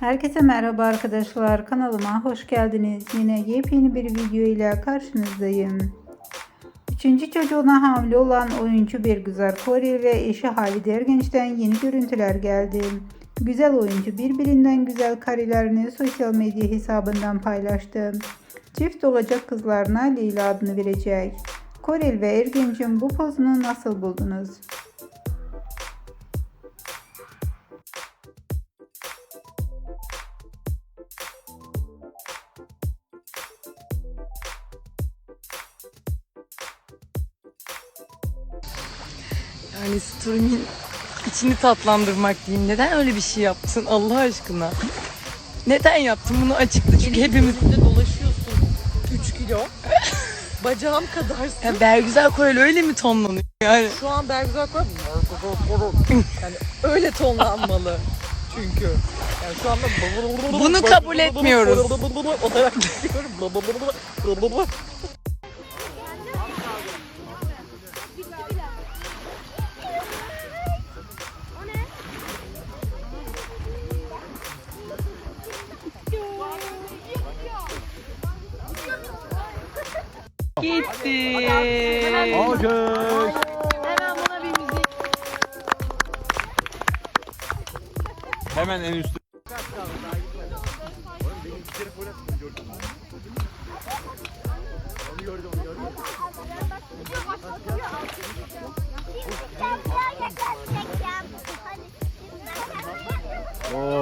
Herkese merhaba arkadaşlar. Kanalıma hoş geldiniz. Yine yepyeni bir video ile karşınızdayım. Üçüncü çocuğuna hamile olan oyuncu Birgüzar Koril ve eşi Halide Ergenç'ten yeni görüntüler geldi. Güzel oyuncu birbirinden güzel karelerini sosyal medya hesabından paylaştı. Çift olacak kızlarına Leyla adını verecek. Korel ve Ergenç'in bu pozunu nasıl buldunuz? Yani story'min içini tatlandırmak diyeyim. Neden öyle bir şey yaptın Allah aşkına? Neden yaptın bunu açıkla çünkü hepimiz... Dolaşıyorsun 3 kilo. Bacağım kadarsın. Ya Bergüzar Korel öyle mi tonlanıyor yani? Şu an Bergüzar Korel yani öyle tonlanmalı çünkü. Yani şu anda Bunu kabul etmiyoruz. olarak Gitti. Alkış. Hemen buna bir müzik. Hemen en üstte. Oo.